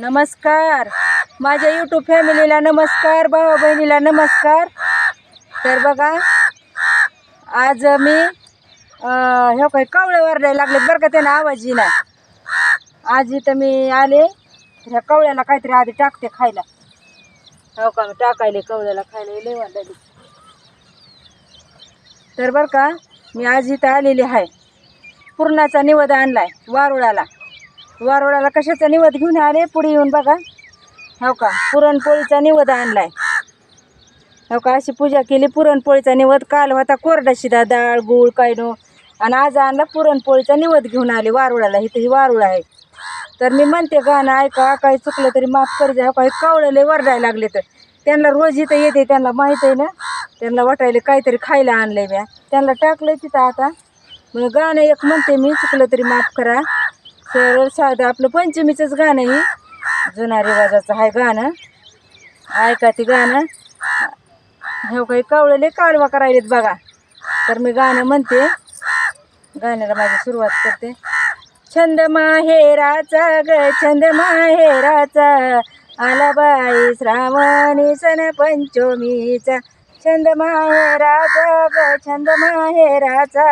नमस्कार. माझ्या यूट्यूब फॅमिलीला नमस्कार भावा बहिणीला नमस्कार. तर बघा आज मी हे काय कावळे वरडायला लागले बरं का त्यांना आवाज येणार आज इथं मी आले ह्या कवळ्याला काहीतरी आधी टाकते खायला. हो का मी टाकायले कवळ्याला खायला लय वाटायली तर बरं का मी आज इथं आलेली आहे. पूर्णाचा निवद आणलाय वारुळाला. वारुळाला कशाचा निवद घेऊन आले? पुढे येऊन बघा. हो का? पुरणपोळीचा निवद आणलाय. हो का? अशी पूजा केली. पुरणपोळीचा निवद काल होता कोरडा शिदा डाळ गूळ कायनो आणि आज आणला पुरणपोळीचा निवद घेऊन आले वारुळाला. इथं ही वारुळ आहे. तर मी म्हणते गाणं ऐका. काही चुकलं तरी माफ कर द्या हो काही कावळले वरडायला लागले तर. त्यांना रोज इथं येते. त्यांना माहीत आहे ना? त्यांना वाटायला काहीतरी खायला आणलंय म्या. त्यांना टाकलंय तिथं आता. मग गाणं एक म्हणते मी चुकलं तरी माफ करा. सरळ साधं आपलं पंचमीचंच गाणं ही जुना रिवाजाचं आहे गाणं. ऐका ते गाणं. हे काही कावळले कालवा करायलेत बघा. तर मी गाणं म्हणते. गाण्याला माझी सुरुवात करते. छंद माहेराचा ग छंद माहेराचा आला बाई श्रावणी सण पंचमीचा. छंद माहेराचा ग छंद माहेराचा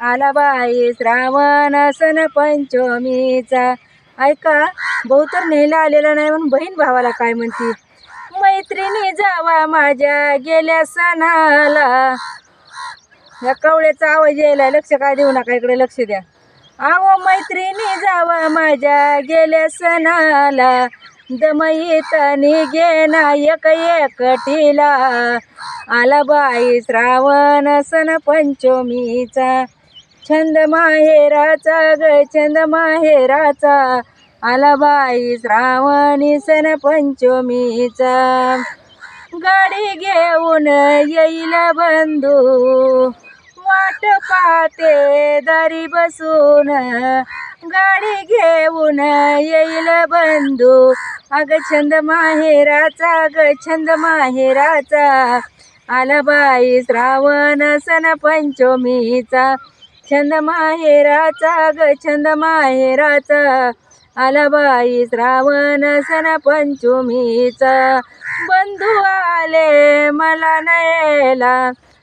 आला बाई श्रावण सण पंचमीचा. ऐका भाऊ तर नेला आलेला नाही म्हणून बहीण भावाला काय म्हणते? मैत्रिणी जावा माझ्या गेल्या सणाला. या कवळ्याचा आवाज यायला लक्ष काय देऊ नका? इकडे लक्ष द्या. आव मैत्रिणी जावा माझ्या गेल्या सणाला. दमयितनी गेना एक एकटीला. आला बाई श्रावण सण पंचमीचा. छंद माहेराचा ग छंद माहेराचा आला बाई श्रावणी सण पंचमीचा. गाडी घेऊन येईल बंधू. वाट पाते दारी बसून. गाडी घेऊन येईल बंधू. अग छंद माहेराचा ग छंद माहेराचा आला बाई श्रावण सण पंचमीचा. छंद माहेराचा ग छंद माहेराचा आला बाई श्रावण सण पंचमीचा. बंधू आले मला न्यायला.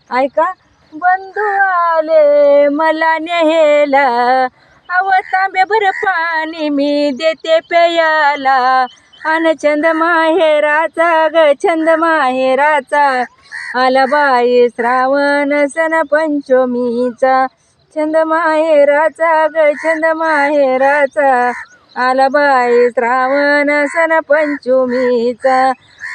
ऐका बंधू आले मला न्यायला. अव तांब्याभर पाणी मी देते पेयाला अन छंद माहेराचा ग छंद माहेराचा आला बाई श्रावण सण पंचमीचा. छंद माहेराचा ग छंद माहेराचा आला बाई श्रावण सण पंचमीचा.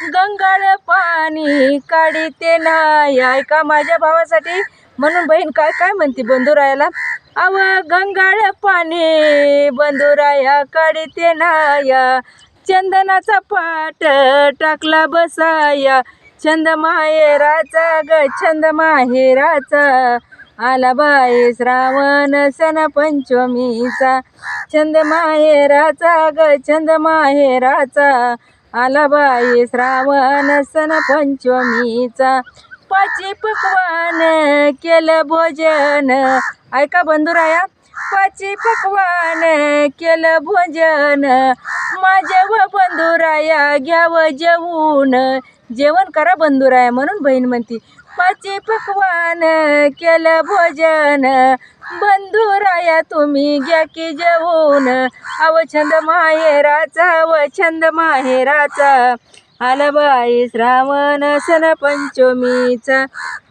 गंगाळ पाणी काढीते नाही ऐका माझ्या भावासाठी. म्हणून बहीण काय काय म्हणते बंधुरायाला? अव गंगाळ पाणी बंधुराया काढीते नाया. चंदनाचा पाट टाकला बसाया. छंद माहेराचा ग छंद माहेराचा आला बाई श्रावण सण पंचमीचा. छंद माहेराचा ग छंद माहेराचा. आला बाई श्रावण सण पंचमीचा. पाची पकवान केलं भोजन. ऐका बंधुराया पाची पकवान केलं भोजन. माझ्या व बंधुराया घ्यावं जेवून. जेवण करा बंधुराया म्हणून बहीण म्हणती पाची पकवान केलं भोजन. बंधुराया तुम्ही घ्या की जेवून. अव छंद माहेराचा व छंद माहेराचा. आला बाई श्रावण सण पंचमीचा.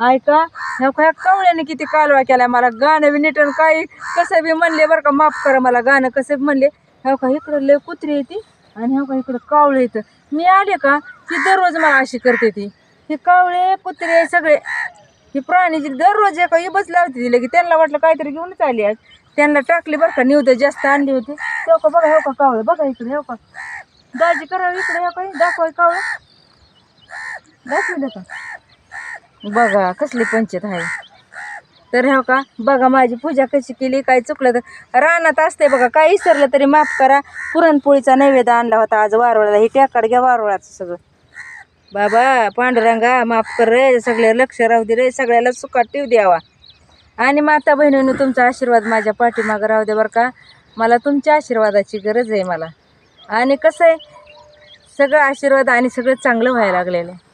ऐका ह्या कवळ्याने किती कालवा केला मला. गाणं बी निटन काही कसं बी म्हणले बरं का माफ करा मला. गाणं कसं बी म्हणले. ह्या का इकडं लय कुत्री येते आणि ह्या का इकडं कावळं येतं मी आले का ती दररोज मला अशी करते ती. हे कावळे कुत्रे सगळे. ही प्राणीची दररोज एका इबच लावते तिला की त्यांना वाटलं काहीतरी घेऊनच आली आज. त्यांना टाकली बरं का निवते जास्त आणली होती. हो का बघा हो का कावळे बघा इकडे हो का. दाजी करा इकडे हो काही दाखवाय कावळे. दाखवलं का? बघा कसली पंचायत आहे. तर हो का बघा माझी पूजा कशी केली काय चुकलं तर रानात असते बघा काय विसरलं तरी माफ करा. पुरणपोळीचा नैवेद्य आणला होता आज वारोळाला. हे टॅकड घ्या वारोळाचं सगळं. बाबा पांडुरंगा माफ कर रे सगळे लक्ष राहू दे रे सगळ्याला सुखात ठेव द्यावा. आणि माता बहिणीनं तुमचा आशीर्वाद माझ्या पाठीमागं राहू दे बरं का. मला तुमच्या आशीर्वादाची गरज आहे मला. आणि कसं आहे सगळं आशीर्वाद आणि सगळं चांगलं व्हायला लागलेलं आहे.